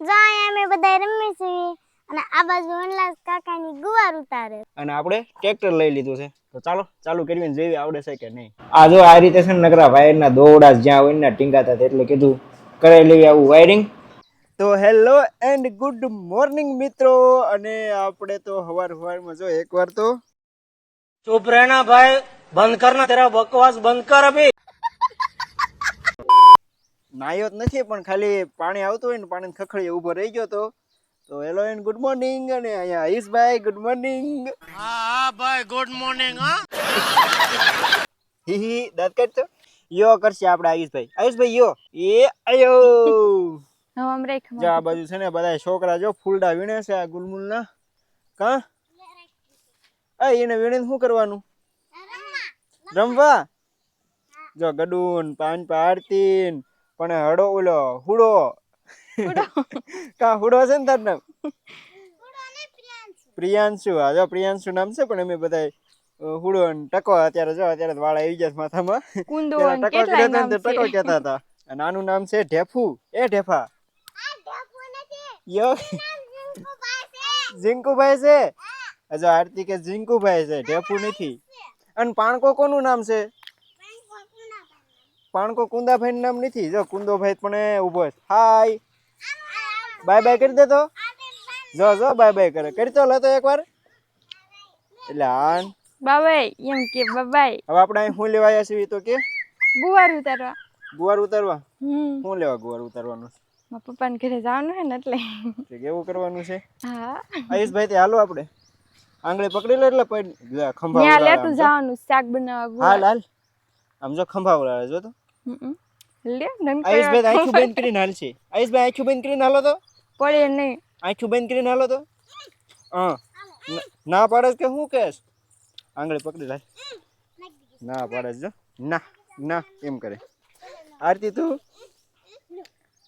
જાય અમે બધા રમીએ છીએ અને આ બાજુ વનલાસ કાકાની ગુવાર ઉતારે. અને આપણે ટ્રેક્ટર લઈ લીધું છે. તો ચાલો ચાલુ કરીને જેવી આવડે છે કે નહીં. આ જો આ રીતે છે નકરા વાયરના દોડા જ્યાં હોય ને ટીંગાતા એટલે કીધું કરી લઈએ આવું વાયરિંગ. તો હેલો એન્ડ ગુડ મોર્નિંગ મિત્રો. અને આપણે તો હવાર હવારમાં જો એકવાર તો ચૂપ ભાઈ બંધ કર ના તેરા બકવાસ બંધ કર અભી. નાયો જ નથી પણ ખાલી પાણી આવતું હોય ને પાણી ખખડી ઊભો રહી ગયો તો. તો હેલો એન્ડ ગુડ મોર્નિંગ અને અહીંયા હરીશભાઈ ગુડ મોર્નિંગ હા ભાઈ ગુડ મોર્નિંગ હા. હી હી દાંત કાઢતો યો કરશે આપણે આયુષભાઈ આયુષભાઈ યો. એ આયો. જા આ બાજુ છે ને બધા છોકરા જો ફૂલડા વીણે છે આ ગુલમુલના. કા? આ એને વીણે શું કરવાનું? રમવા. જો ગડુન પાન પાડતીન પણ હડો ઓલો હુડો. કા હુડો છે ને તાર નામ? પ્રિયાંશુ. હા જો પ્રિયાંશુ નામ છે પણ અમે બધા હુડો અને ટકો અત્યારે જો અત્યારે વાળા આવી ગયા માથામાં. કુંદો ટકો કહેતા ને ટકો કહેતા હતા. અને આનું નામ છે ઢેફુ. એ ઢેફા. યો. ઝીંકુભાઈ છે. હજુ આરતી કે ઝીંકુભાઈ છે ઢેફુ નથી. અને પાણકો કોનું નામ છે? પાણકો કુંદાભાઈ નામ નથી. જો કુંદોભાઈ પણ ઊભો છે. હાય બાય બાય કરી દે તો. જો જો બાય બાય કરે. કરી તો લેતો એકવાર. એટલે આન બાબાઈ એમ કે બાબાઈ હવે આપણે અહીં શું લેવા આવ્યા છીએ તો કે? ગુવાર ઉતારવા. ગુવાર ઉતારવા? શું લેવા ગુવાર ઉતારવાનું મારા પપ્પાને ઘરે જવાનું હે ને એટલે. છે કેવું કરવાનું છે? હા. આયુષભાઈ તે હાલો આપણે. આંગળી પકડી લે એટલે ખંભા લેતું જવાનું શાક બનાવવા હાલ હાલ. આમ જો ખંભા ઉડાડે જો તો. લે નન આયુષભાઈ આંખું બંધ કરીને હાલ છે. આયુષભાઈ આંખું બંધ કરીને હાલો તો. પડે નહીં. આંખું બંધ કરીને હાલો તો. હા. ના પાડે કે શું કેસ આંગળી પકડી લાય ના પાડે જો. ના ના એમ કરે. આરતી તું?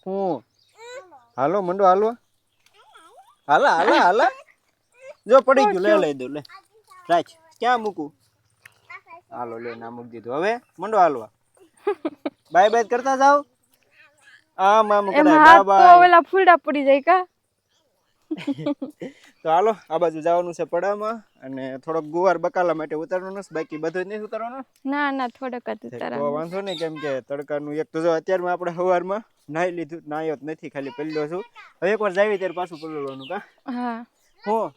હું? હાલો મંડો હાલો. હાલા હાલા હાલા. જો પડી ગયું લે લઈ દઉં લે. રાખ. ક્યાં મૂકું? હાલો લે ના મૂકી દીધું. હવે મંડો હાલવા. બાય બાય કરતા જાવ આ આમ એમ કરાય. બાય તો ઓલા ફૂલડા પડી જાય કા? તો હાલો આ બાજુ જવાનું છે પડામાં અને થોડોક ગુવાર બકાલા માટે ઉતારવાનું છે. બાકી બધું નહીં ઉતારવાનું? ના ના થોડોક જ તો વાંધો નહીં કેમ કે તડકાનું એક તો જો અત્યારમાં આપણે સવારમાં નાહી લીધું નાહ્યો જ નથી ખાલી પહેલો છું. હવે એકવાર જાવી ત્યારે પાછું પલળવાનું કા? હા. હું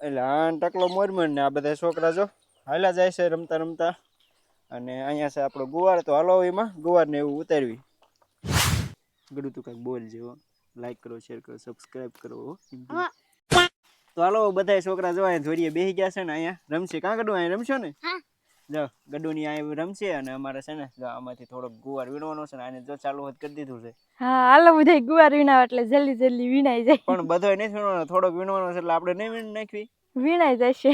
એટલે આ ટકલો મોરમણ ને આ બધા છોકરા જો હાલા જાય છે રમતા રમતા. અને અહીંયા છે આપણો ગુવાર તો હાલો એમાં ગુવાર ને એવું ઉતારવી. ગડું તું કાંઈક બોલ જેવો. લાઈક કરો શેર કરો સબસ્ક્રાઈબ કરો તો હાલો બધા છોકરા જો અહીંયા જોડીએ બેસી ગયા છે ને અહીંયા. રમશે. કાં ગડું અહીંયા રમશો ને? જો ગડુની આ રમશે અને અમારે છે ને જો આમાંથી થોડોક ગુવાર વીણવાનો છે ને આને જો ચાલુ હોત કરી દીધું છે. હા હાલો બધા ગુવાર વીણાવ એટલે જલ્દી જલ્દી વીણાઈ જાય. પણ બધો નહીં વીણવાનો થોડોક વીણવાનો છે એટલે આપણે નહીં વીણ નાખવી. વીણાઈ જશે.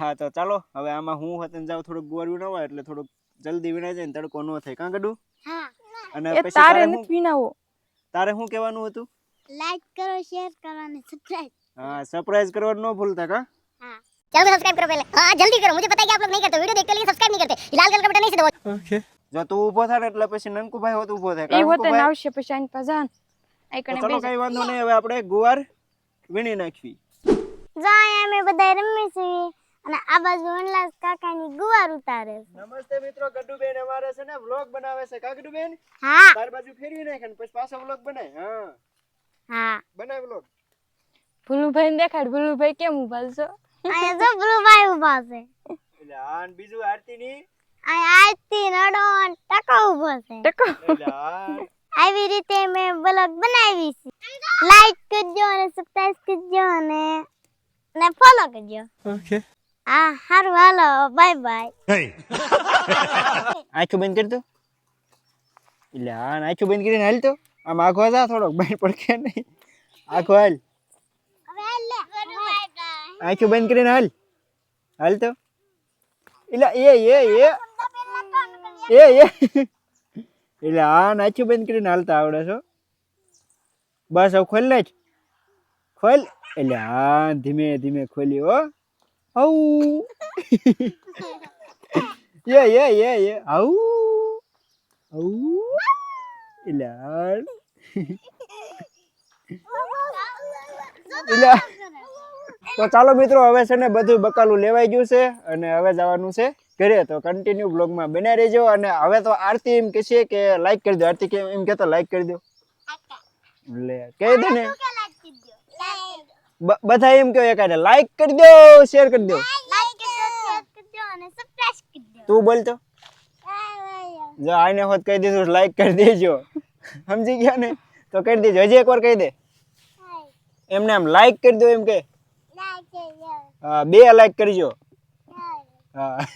હા તો ચાલો હવે આમાં હું હતન જાવ થોડોક ગુવાર વીણવા એટલે થોડોક જલ્દી વીણાઈ જાય ને તડકો ન થાય. કાં ગડુ? અને પછી તારે હું નથી વીણાવો તારે શું કહેવાનું હતું? લાઈક કરો શેર કરો અને સબસ્ક્રાઇબ હા સરપ્રાઈઝ કરવાનું ન ભૂલતા કા? चैनल को सब्सक्राइब करो पहले हाँ जल्दी करो मुझे पता है कि आप लोग नहीं करते वीडियो देखते हो लेकिन सब्सक्राइब नहीं करते ये लाल कलर का बटन नहीं से दबाओ ઓકે જો તું ઊભો થાય ને એટલે પછી નંકુભાઈ હોત ઊભો થાય એ કા હોતે ને નંકુભાઈ? આવશે પછી આની પાસે જાન આ તો કણે ચલો બેસી કઈ વાંધો નહીં હવે આપણે ગુવાર વીણી નાખવી જો અહીંયા અમે બધા રમીએ છીએ અને આ બાજુ વનલાસ કાકાની ગુવાર ઉતારે છે નમસ્તે મિત્રો ગડ્ડુબેન અમારે છે ને વ્લોગ બનાવે છે કા ગડ્ડુબેન હા તાર બાજુ ફેરવી નાખે ને પછી પાછો વ્લોગ બનાય હા હા બનાય વ્લોગ ભૂલુભાઈ ને દેખાડ ભૂલુભાઈ કેમ ઉભા છો અહીંયા જો ઊભા છે. એટલે આ બીજું આરતી ની? અહીંયા આરતી રડો અને ટકો ઊભો છે. ટકો. આવી રીતે મેં બ્લોગ બનાવી છે. લાઈક કરજો અને સબસ્ક્રાઇબ કરજો અને ને ફોલો કરજો. ઓકે હા સારું હાલો બાય બાય આંખું બંધ કરી દો. એટલે આ ને આંખું બંધ કરીને હાલ તો. આમ આખો જા થોડોક બહાર પડકે નહીં. આખો હાલ. આંખું બંધ કરીને હાલ. હાલ તો. એટલે એ એ એ. એ એ. એટલે હા ને આંખું બંધ કરીને હાલતા આવડે છો બસ હવે ખોલ જ ખોલ. એટલે હા ધીમે ધીમે ખોલી હો. હઉ. એ એ એ એ. આઉ આઉ એટલે એટલે તો ચાલો મિત્રો હવે છે ને બધું બકાલું લેવાઈ ગયું છે અને હવે જવાનું છે ઘરે. તો કન્ટિન્યુ બ્લોગમાં બન્યા રહેજો અને હવે તો આરતી એમ કે છે કે લાઈક કરી દો. આરતી કે એમ કહેતો લાઈક કરી દો. લે કહી દે ને. બધા એમ કહો એકાને લાઈક કરી દો શેર કરી દો. તું બોલ તું. બોલતો જો આને હોત કહી દીધું લાઈક કરી દેજો. સમજી ગયા ને? તો કરી દેજો. હજી એકવાર કહી દે. એમને આમ લાઈક કરી દો એમ કે. હા બે લાઈક કરજો. હા.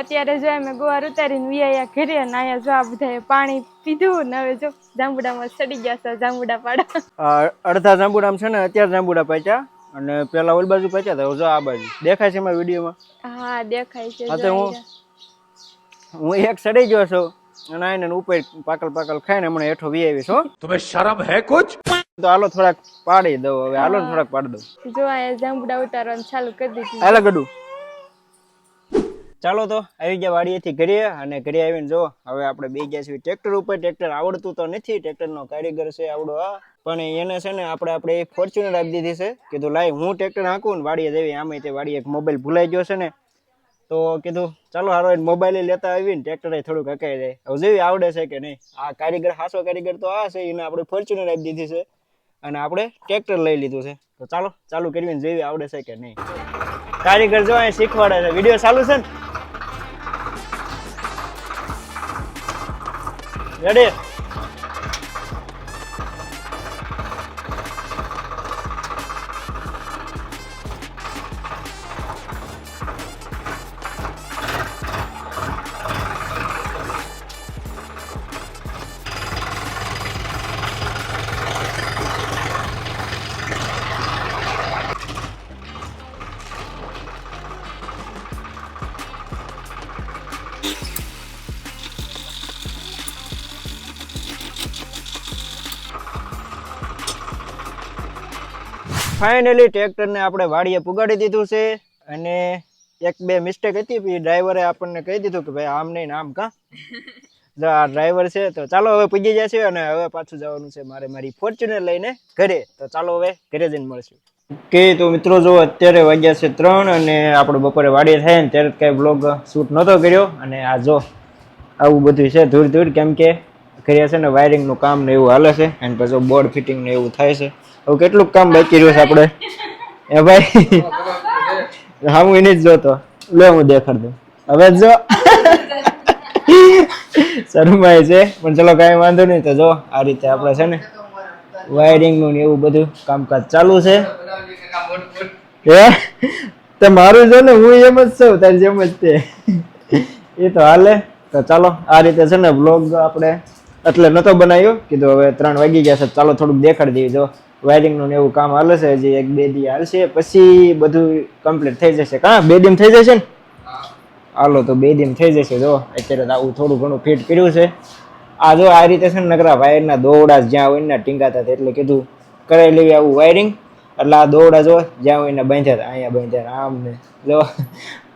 અત્યારે જો અમે ગોવાર ઉતારીને વિયા ઘરે અને અહીંયા જો આ બધાએ પાણી પીધું ને હવે જો જાંબુડામાં સડી ગયા છે જાંબુડા પાડા. અડધા જાંબુડા છે ને અત્યારે જાંબુડા પાચ્યા અને પેલા ઓલ બાજુ પાચ્યા હતા જો આ બાજુ. દેખાય છે એમાં વિડીયોમાં? હા દેખાય છે હા તો હું અહીંયા. હું એક સડી ગયો છો અને આને ઉપર પાકલ પાકલ ખાઈને હમણાં હેઠો વી આવીશ હો. તમે શરમ હે કુછ? તો હાલો થોડાક પાડી દઉં હવે. હાલો થોડાક પાડી દઉં. જો આ જાંબુડા ઉતારવાનું ચાલુ કરી દીધું. હાલો ગડું. ચાલો તો આવી ગયા વાડીએથી ઘરે અને ઘરે આવીને જો હવે આપણે બે ગયા છીએ ટ્રેક્ટર ઉપર. ટ્રેક્ટર આવડતું તો નથી ટ્રેક્ટરનો કારીગર છે આવડો આ પણ એને છે ને આપણે આપણે ફોર્ચ્યુનર આપી દીધી છે. કીધું લાઈ હું ટ્રેક્ટર હાંકું ને વાડીએ જઈએ. આમે તે વાડીએ એક મોબાઈલ ભૂલાઈ ગયો છે ને. તો કીધું, ચાલો હારો મોબાઈલ લેતા આવીને ટ્રેક્ટરે થોડુંક હકાઈ જાય. હવે જેવી આવડે છે કે નહીં, આ કારીગર, હાસો કારીગર તો આ છે, એને આપણે ફોર્ચ્યુનર આપી દીધી છે અને આપણે ટ્રેક્ટર લઈ લીધું છે. તો ચાલો, ચાલુ કરવીને જેવી આવડે છે કે નહીં. કારીગર જો અહીં શીખવાડે છે. વીડિયો ચાલુ છે ને? રેડી ફાઇનલી ટ્રેક્ટરને આપણે વાડીએ પુગાડી દીધું છે અને એક બે મિસ્ટેક હતી પછી ડ્રાઈવરે આપણને કહી દીધું કે ભાઈ આમ નહીં આમ કા? જો આ ડ્રાઈવર છે તો ચાલો હવે પૂજી જશે અને હવે પાછું જવાનું છે મારે મારી ફોર્ચ્યુનર લઈને ઘરે. તો ચાલો હવે ઘરે જઈને મળશું. કે તો મિત્રો જો અત્યારે વાગ્યા છે ત્રણ અને આપણે બપોરે વાડીએ થાય ને ત્યારે કઈ બ્લોગ શૂટ નહોતો કર્યો. અને આ જો આવું બધું છે ધૂર ધૂર કેમ કે ઘરે છે ને વાયરિંગનું કામ ને એવું હાલે છે અને પછી બોર્ડ ફિટિંગ ને એવું થાય છે. હવે કેટલું કામ બાકી રહ્યું છે આપણે? એ ભાઈ હા હું એને જ જોતો લે, હું દેખાડ દઉં. હવે જો શરમાય છે, પણ ચલો કાંઈ વાંધો નહીં તો જો, આ રીતે આપણે છે ને વાયરિંગનું ને એવું બધું કામકાજ ચાલુ છે. તો મારું છે ને, હું એમ જ છું, તારી જેમ જ તે. એ તો હાલે. તો ચાલો, આ રીતે છે ને બ્લોગ આપણે એટલે નતો બનાવ્યો. કીધું હવે ત્રણ વાગી ગયા છે, ચાલો થોડુંક દેખાડી દઈએ જો વાયરિંગનું એવું કામ હાલે છે હજી એક બે દી હાલશે, પછી બધું કમ્પ્લીટ થઈ જશે. કા? બે દિન થઈ જશે ને? હાલો, તો બે દિન થઈ જશે. જો, અત્યારે આવું થોડું ઘણું ફિટ કર્યું છે. આ જો, આ રીતે છે ને નકરા વાયરના દોવડા જ્યાં હોય ને ટીંગાતા હતા. એટલે કીધું કરાવી લેવી આવું વાયરિંગ એટલે આ દોવડા જો, જ્યાં હોય ને બાંધ્યા હતા. અહીંયા બાંધ્યા આમ ને, જો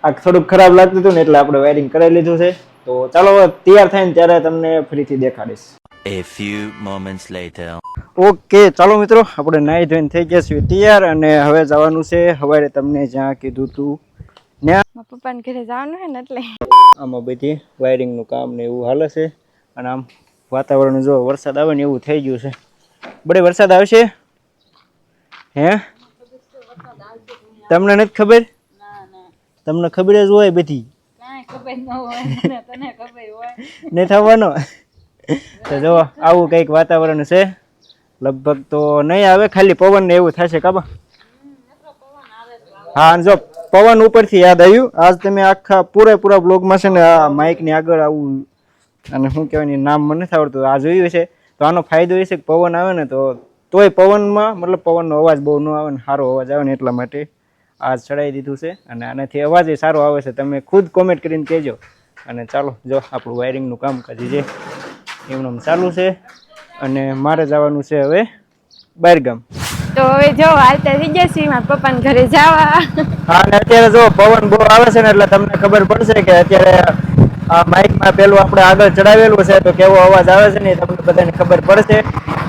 આ થોડુંક ખરાબ લાગતું હતું ને, એટલે આપણે વાયરિંગ કરાવી લીધું છે. તો ચાલો તૈયાર થાય ને ત્યારે તમને ફરીથી દેખાડીશ. A few moments later. Okay ચાલો મિત્રો આપણે નાઈ ધોઈને થઈ ગયા છીએ તૈયાર અને હવે જવાનું છે હવારે તમને જ્યાં કીધું તું. ત્યાં પપ્પાને ઘરે જવાનું છે ને એટલે. આમાં બધી વાયરિંગનું કામ ને એવું હાલે છે. અને આમ વાતાવરણ જો વરસાદ આવે ને એવું થઈ ગયું છે. બડે વરસાદ આવશે? હે? તમને નથી ખબર? તમને ખબર જ હોય બધી. નહીં થવાનો. તો જો, આવું કંઈક વાતાવરણ છે. લગભગ તો નહીં આવે, ખાલી પવન ને એવું થશે કાબા હા જો, પવન ઉપરથી યાદ આવ્યું. આજ તમે આખા પૂરેપૂરા બ્લોગમાં છે ને આ માઇકની આગળ આવું અને શું કહેવાય, નામ મને નથી આવડતું. આ જોયું છે તો આનો ફાયદો એ છે કે પવન આવે ને, તો તોય પવનમાં, મતલબ પવનનો અવાજ બહુ ન આવે ને, સારો અવાજ આવે ને એટલા માટે આ ચડાવી દીધું છે અને આનાથી અવાજ એ સારો આવે છે. તમે ખુદ કોમેન્ટ કરીને કહેજો. અને ચાલો જો આપણું વાયરિંગનું કામકાજ છે. એમનું ચાલુ છે. અને મારે જવાનું છે હવે બહારગામ તો હવે જો હાલતા થઈ ગયા છીએ મારા પપ્પાને ઘરે જવા. હા અને અત્યારે જો પવન બહુ આવે છે ને એટલે તમને ખબર પડશે કે અત્યારે આ માઇકમાં પેલું આપણે આગળ ચડાવેલું છે, તો કેવો અવાજ આવે છે ને તમને બધાને ખબર પડશે.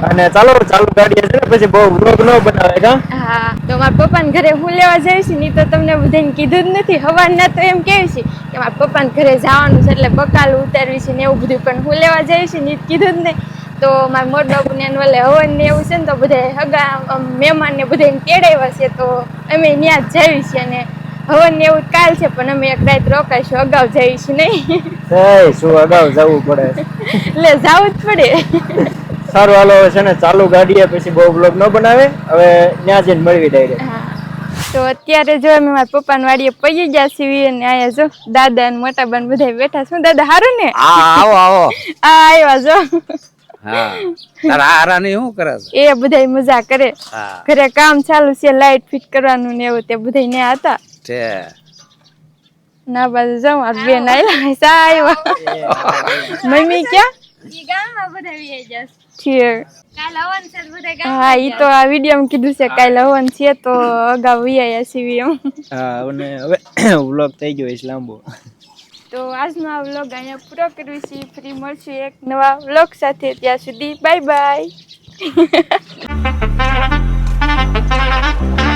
અને ચાલો, ચાલુ ગાડીએ છે પછી બહુ વ્લોગ ન બનાવે કા? હા, તો મારા પપ્પાને ઘરે હું લેવા જઈશ ને તો તમને બધાને કીધું જ નથી. હવારના તો એમ કહે છે કે મારા પપ્પાને ઘરે જવાનું છે એટલે બકાલ ઉતારવી છે ને એવું બધું, પણ હું લેવા જઈશ ને કીધું જ નહીં. તો મારા મોટ બાપુ ને એને વલે હવન ને એવું છે ને, તો બધા હગા મહેમાન ને બધાને તેડાવ્યા છે, તો અમે ત્યાં જ જઈએ છીએ અને હવન ને એવું કાલ છે પણ અમે એક રાત રોકાઈશું અગાઉ જઈશું નહીં. એ શું અગાઉ જવું પડે. એટલે જવું જ પડે. સારું હાલો હવે છે ને ચાલુ ગાડીએ પછી બહુ બ્લોગ ન બનાવે. હવે ત્યાં જઈને મળવી ડાયરેક્ટ તો અત્યારે જો અમે મારા પપ્પાની વાડીએ પૈયે ગયા છીએ અને અહીંયા જો દાદા અને મોટા બન બધા બેઠા શું દાદા હારું ને? હા આવો આવો. આ આવ્યા જો. હા. તારા હારાની શું કરે એ બધા મજા કરે. ઘરે કામ ચાલુ છે લાઈટ ફિટ કરવાનું ને એવું તે બધા ને હતા. છે. ના બાજુ જાઉં આ બેન આયલા સા મમ્મી ક્યાં. હા ઈ તો આ વીડિયો કીધું છે કાલે હવન છે તો અગાઉ વી આયા સીવી એમ. હા અને હવે વ્લોગ થઈ ગયો છે લાંબો. તો આજનો આ વ્લોગ અહીંયા પૂરો કરવી છે. ફ્રી મળશું એક નવા વ્લોગ સાથે. ત્યાં સુધી બાય બાય